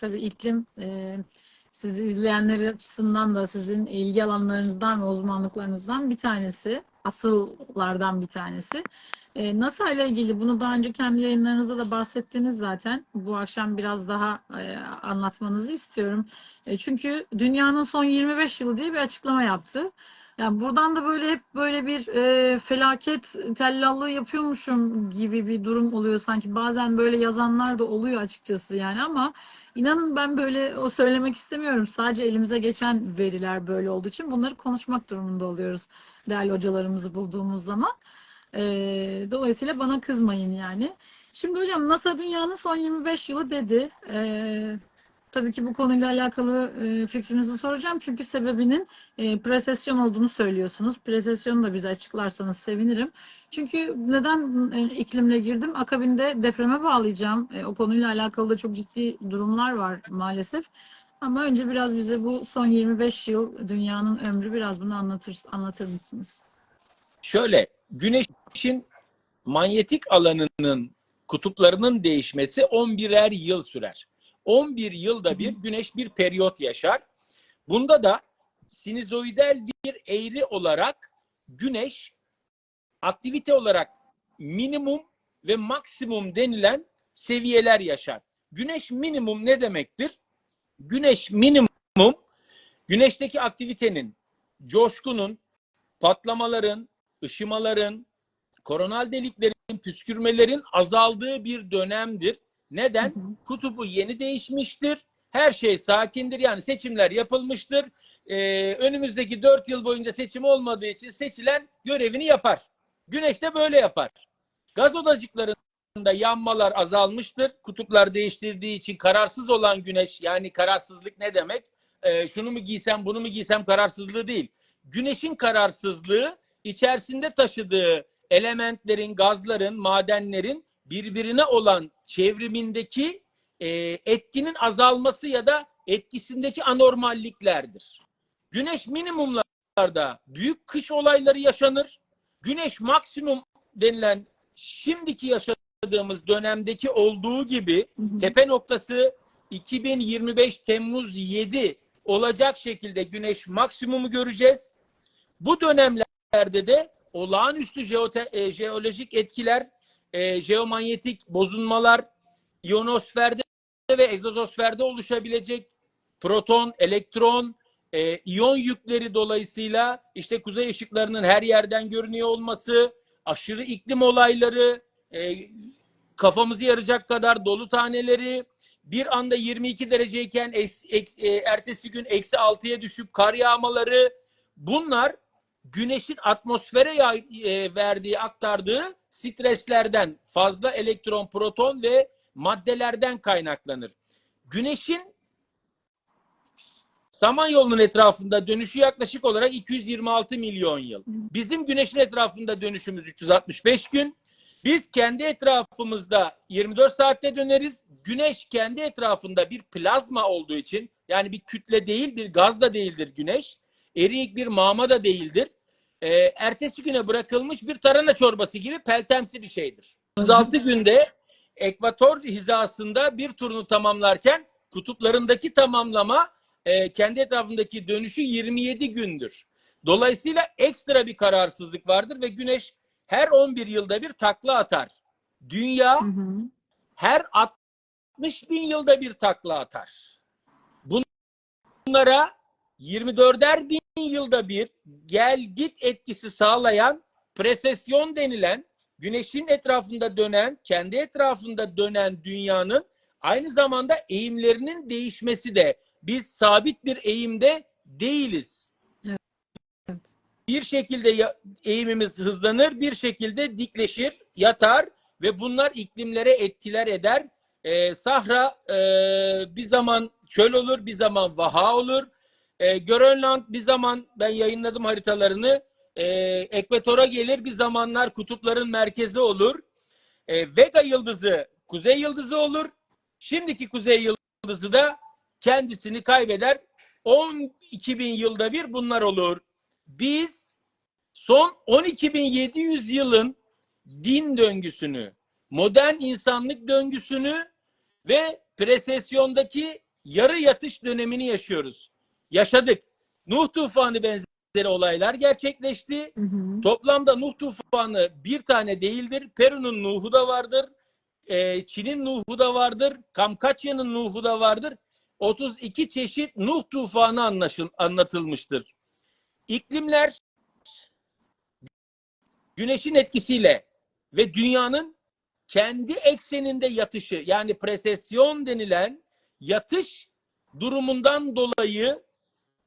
tabii iklim e, sizi izleyenler açısından da sizin ilgi alanlarınızdan ve uzmanlıklarınızdan bir tanesi. Asıllardan bir tanesi. E, NASA ile ilgili bunu daha önce kendi yayınlarınızda da bahsettiniz zaten. Bu akşam biraz daha e, anlatmanızı istiyorum. E, çünkü dünyanın son 25 yılı diye bir açıklama yaptı. Yani buradan da böyle hep böyle bir e, felaket tellallığı yapıyormuşum gibi bir durum oluyor sanki. Bazen böyle yazanlar da oluyor açıkçası yani ama inanın ben böyle o söylemek istemiyorum. Sadece elimize geçen veriler böyle olduğu için bunları konuşmak durumunda oluyoruz değerli hocalarımızı bulduğumuz zaman. E, dolayısıyla bana kızmayın yani. Şimdi hocam NASA dünyanın son 25 yılı dedi. E, Tabii ki bu konuyla alakalı e, fikrinizi soracağım. Çünkü sebebinin e, presesyon olduğunu söylüyorsunuz. Presesyonu da bize açıklarsanız sevinirim. Çünkü neden e, iklimle girdim? Akabinde depreme bağlayacağım. E, o konuyla alakalı da çok ciddi durumlar var maalesef. Ama önce biraz bize bu son 25 yıl dünyanın ömrü biraz bunu anlatır, anlatır mısınız? Şöyle, güneşin manyetik alanının kutuplarının değişmesi 11'er yıl sürer. 11 yılda bir güneş bir periyot yaşar. Bunda da sinizoidal bir eğri olarak güneş aktivite olarak minimum ve maksimum denilen seviyeler yaşar. Güneş minimum ne demektir? Güneş minimum güneşteki aktivitenin, coşkunun, patlamaların, ışımaların, koronal deliklerin, püskürmelerin azaldığı bir dönemdir. Neden? Hı hı. Kutubu yeni değişmiştir. Her şey sakindir. Yani seçimler yapılmıştır. Ee, önümüzdeki dört yıl boyunca seçim olmadığı için seçilen görevini yapar. Güneş de böyle yapar. Gaz odacıklarında yanmalar azalmıştır. Kutuplar değiştirdiği için kararsız olan güneş yani kararsızlık ne demek? Ee, şunu mu giysem bunu mu giysem kararsızlığı değil. Güneşin kararsızlığı içerisinde taşıdığı elementlerin, gazların, madenlerin birbirine olan çevrimindeki e, etkinin azalması ya da etkisindeki anormalliklerdir. Güneş minimumlarda büyük kış olayları yaşanır. Güneş maksimum denilen şimdiki yaşadığımız dönemdeki olduğu gibi tepe noktası 2025 Temmuz 7 olacak şekilde güneş maksimumu göreceğiz. Bu dönemlerde de olağanüstü jeote, e, jeolojik etkiler e, jeomanyetik bozulmalar ionosferde ve egzozosferde oluşabilecek proton, elektron, e, iyon yükleri dolayısıyla işte kuzey ışıklarının her yerden görünüyor olması, aşırı iklim olayları, e, kafamızı yaracak kadar dolu taneleri, bir anda 22 dereceyken es, ek- e, ertesi gün eksi 6'ya düşüp kar yağmaları bunlar güneşin atmosfere yay- e, verdiği, aktardığı streslerden, fazla elektron, proton ve maddelerden kaynaklanır. Güneşin Samanyolu'nun etrafında dönüşü yaklaşık olarak 226 milyon yıl. Bizim güneşin etrafında dönüşümüz 365 gün. Biz kendi etrafımızda 24 saatte döneriz. Güneş kendi etrafında bir plazma olduğu için yani bir kütle değil, bir gaz da değildir güneş. Eriyik bir mağma da değildir. Ee, ertesi güne bırakılmış bir tarhana çorbası gibi peltemsi bir şeydir. 36 günde ekvator hizasında bir turunu tamamlarken kutuplarındaki tamamlama e, kendi etrafındaki dönüşü 27 gündür. Dolayısıyla ekstra bir kararsızlık vardır ve güneş her 11 yılda bir takla atar. Dünya Hı hı. her 60 bin yılda bir takla atar. Bunlara 24'er bin yılda bir gel git etkisi sağlayan presesyon denilen güneşin etrafında dönen, kendi etrafında dönen dünyanın aynı zamanda eğimlerinin değişmesi de biz sabit bir eğimde değiliz. Evet. Bir şekilde eğimimiz hızlanır, bir şekilde dikleşir, yatar ve bunlar iklimlere etkiler eder. Ee, Sahra e, bir zaman çöl olur, bir zaman vaha olur. Ee, Grönland bir zaman ben yayınladım haritalarını. E, ekvatora gelir, bir zamanlar kutupların merkezi olur. E, Vega yıldızı kuzey yıldızı olur. Şimdiki kuzey yıldızı da kendisini kaybeder. 12 bin yılda bir bunlar olur. Biz son 12.700 yılın din döngüsünü, modern insanlık döngüsünü ve presesyondaki yarı yatış dönemini yaşıyoruz. Yaşadık. Nuh tufanı benzeri olaylar gerçekleşti. Hı hı. Toplamda Nuh tufanı bir tane değildir. Peru'nun Nuh'u da vardır. Ee, Çin'in Nuh'u da vardır. Kamkaçya'nın Nuh'u da vardır. 32 çeşit Nuh tufanı anlaşıl, anlatılmıştır. İklimler güneşin etkisiyle ve dünyanın kendi ekseninde yatışı yani presesyon denilen yatış durumundan dolayı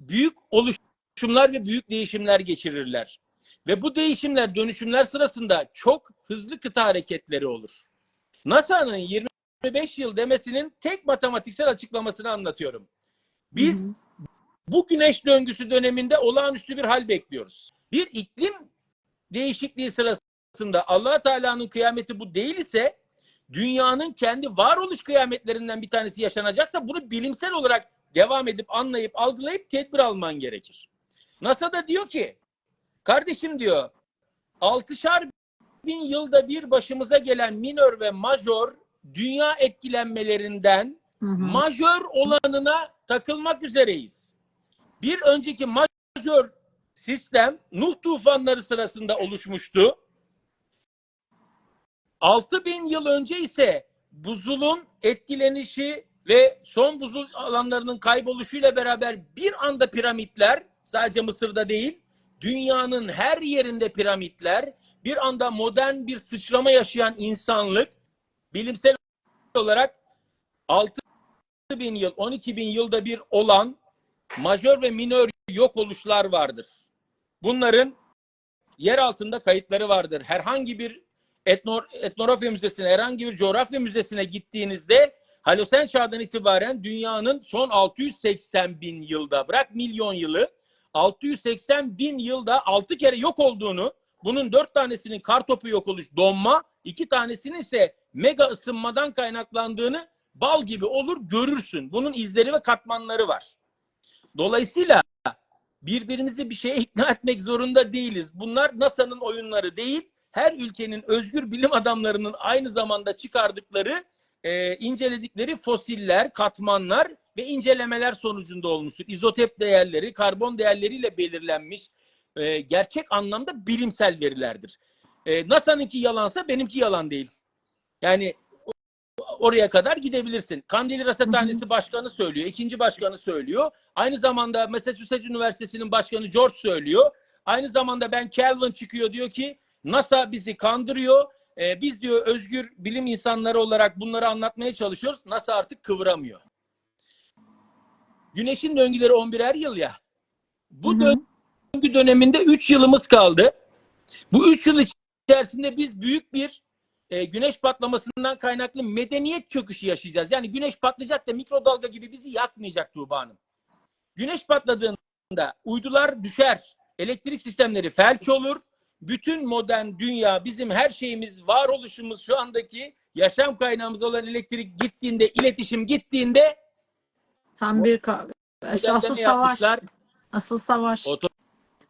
büyük oluşumlar ve büyük değişimler geçirirler. Ve bu değişimler, dönüşümler sırasında çok hızlı kıta hareketleri olur. NASA'nın 25 yıl demesinin tek matematiksel açıklamasını anlatıyorum. Biz Hı hı. bu güneş döngüsü döneminde olağanüstü bir hal bekliyoruz. Bir iklim değişikliği sırasında allah Teala'nın kıyameti bu değil ise dünyanın kendi varoluş kıyametlerinden bir tanesi yaşanacaksa bunu bilimsel olarak devam edip anlayıp algılayıp tedbir alman gerekir. NASA da diyor ki kardeşim diyor altışar bin yılda bir başımıza gelen minör ve majör dünya etkilenmelerinden Hı hı. majör olanına takılmak üzereyiz. Bir önceki majör sistem Nuh tufanları sırasında oluşmuştu. 6000 yıl önce ise buzulun etkilenişi ve son buzul alanlarının kayboluşuyla beraber bir anda piramitler sadece Mısır'da değil dünyanın her yerinde piramitler bir anda modern bir sıçrama yaşayan insanlık bilimsel olarak 6 bin yıl 12 bin yılda bir olan majör ve minör yok oluşlar vardır. Bunların yer altında kayıtları vardır. Herhangi bir etno, etnografya müzesine, herhangi bir coğrafya müzesine gittiğinizde Halosen çağdan itibaren dünyanın son 680 bin yılda, bırak milyon yılı, 680 bin yılda 6 kere yok olduğunu, bunun 4 tanesinin kartopu yok oluş donma, 2 tanesinin ise mega ısınmadan kaynaklandığını bal gibi olur görürsün. Bunun izleri ve katmanları var. Dolayısıyla birbirimizi bir şeye ikna etmek zorunda değiliz. Bunlar NASA'nın oyunları değil, her ülkenin özgür bilim adamlarının aynı zamanda çıkardıkları, e, inceledikleri fosiller, katmanlar ve incelemeler sonucunda olmuştur. İzotep değerleri, karbon değerleriyle belirlenmiş e, gerçek anlamda bilimsel verilerdir. E, NASA'nınki yalansa benimki yalan değil. Yani oraya kadar gidebilirsin. Kandil Rasathanesi Başkanı söylüyor, ikinci başkanı söylüyor. Aynı zamanda Massachusetts Üniversitesi'nin başkanı George söylüyor. Aynı zamanda Ben Calvin çıkıyor diyor ki NASA bizi kandırıyor. Ee, biz diyor özgür bilim insanları olarak bunları anlatmaya çalışıyoruz. NASA artık kıvıramıyor. Güneşin döngüleri 11'er yıl ya. Bu Hı hı. döngü döneminde 3 yılımız kaldı. Bu 3 yıl içerisinde biz büyük bir e, güneş patlamasından kaynaklı medeniyet çöküşü yaşayacağız. Yani güneş patlayacak da mikrodalga gibi bizi yakmayacak Tuğba Hanım. Güneş patladığında uydular düşer, elektrik sistemleri felç olur. Bütün modern dünya, bizim her şeyimiz, varoluşumuz şu andaki yaşam kaynağımız olan elektrik gittiğinde, iletişim gittiğinde Tam bir İşte asıl savaş. Asıl savaş.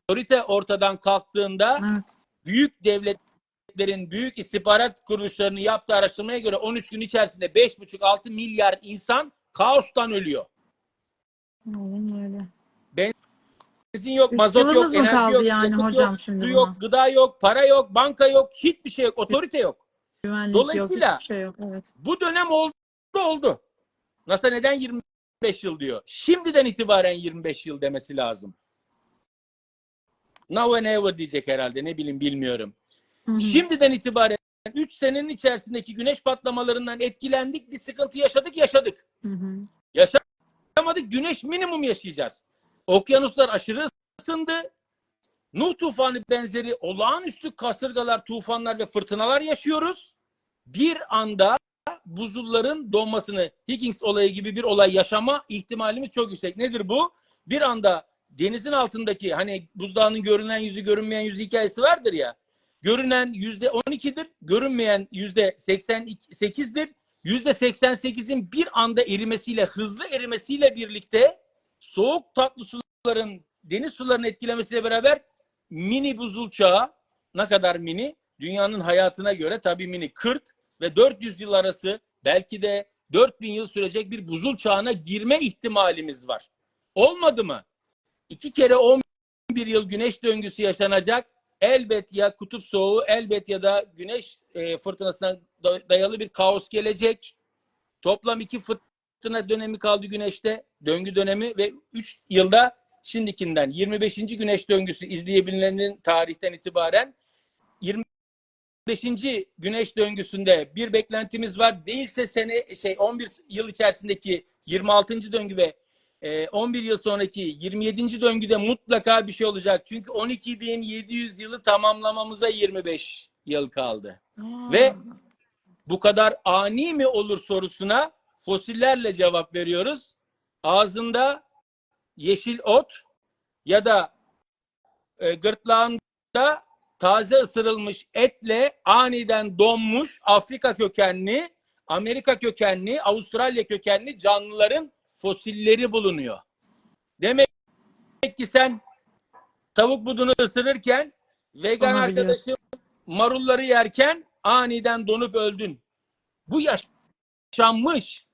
Otorite ortadan kalktığında Evet. büyük devletlerin, büyük istihbarat kuruluşlarının yaptığı araştırmaya göre 13 gün içerisinde 5,5-6 milyar insan kaostan ölüyor. Aynen öyle. Benzin yok, mazot yok, enerji kaldı yok, yani yakıt hocam yok, şimdi su buna? yok, gıda yok, para yok, banka yok, hiçbir şey yok, otorite yok. Güvenlik Dolayısıyla- yok, hiçbir şey yok. Evet. Bu dönem oldu, oldu. NASA neden 25 yıl diyor? Şimdiden itibaren 25 yıl demesi lazım. Now and ever diyecek herhalde, ne bileyim bilmiyorum. Hı hı. Şimdiden itibaren 3 senenin içerisindeki güneş patlamalarından etkilendik, bir sıkıntı yaşadık, yaşadık. Hı hı. Yaşamadık, güneş minimum yaşayacağız. Okyanuslar aşırı ısındı. Nuh tufanı benzeri olağanüstü kasırgalar, tufanlar ve fırtınalar yaşıyoruz. Bir anda buzulların donmasını, Higgins olayı gibi bir olay yaşama ihtimalimiz çok yüksek. Nedir bu? Bir anda denizin altındaki hani buzdağının görünen yüzü görünmeyen yüzü hikayesi vardır ya. Görünen yüzde 12'dir, görünmeyen yüzde 88'dir. Yüzde 88'in bir anda erimesiyle, hızlı erimesiyle birlikte soğuk tatlı suların, deniz sularının etkilemesiyle beraber mini buzul çağı ne kadar mini? Dünyanın hayatına göre tabii mini 40 ve 400 yıl arası belki de 4000 yıl sürecek bir buzul çağına girme ihtimalimiz var. Olmadı mı? İki kere 11 yıl güneş döngüsü yaşanacak. Elbet ya kutup soğuğu, elbet ya da güneş e, fırtınasına da- dayalı bir kaos gelecek. Toplam iki fırtına dönemi kaldı güneşte, döngü dönemi ve 3 yılda şimdikinden 25. güneş döngüsü izleyebilenin tarihten itibaren 25. güneş döngüsünde bir beklentimiz var. Değilse sene şey 11 yıl içerisindeki 26. döngü ve e, 11 yıl sonraki 27. döngüde mutlaka bir şey olacak. Çünkü 12.700 yılı tamamlamamıza 25 yıl kaldı. Aa, Ve- Bu kadar ani mi olur sorusuna fosillerle cevap veriyoruz. Ağzında yeşil ot ya da e, gırtlağında taze ısırılmış etle aniden donmuş Afrika kökenli, Amerika kökenli, Avustralya kökenli canlıların fosilleri bulunuyor. Demek ki sen tavuk budunu ısırırken vegan arkadaşım marulları yerken aniden donup öldün. Bu yaşanmış.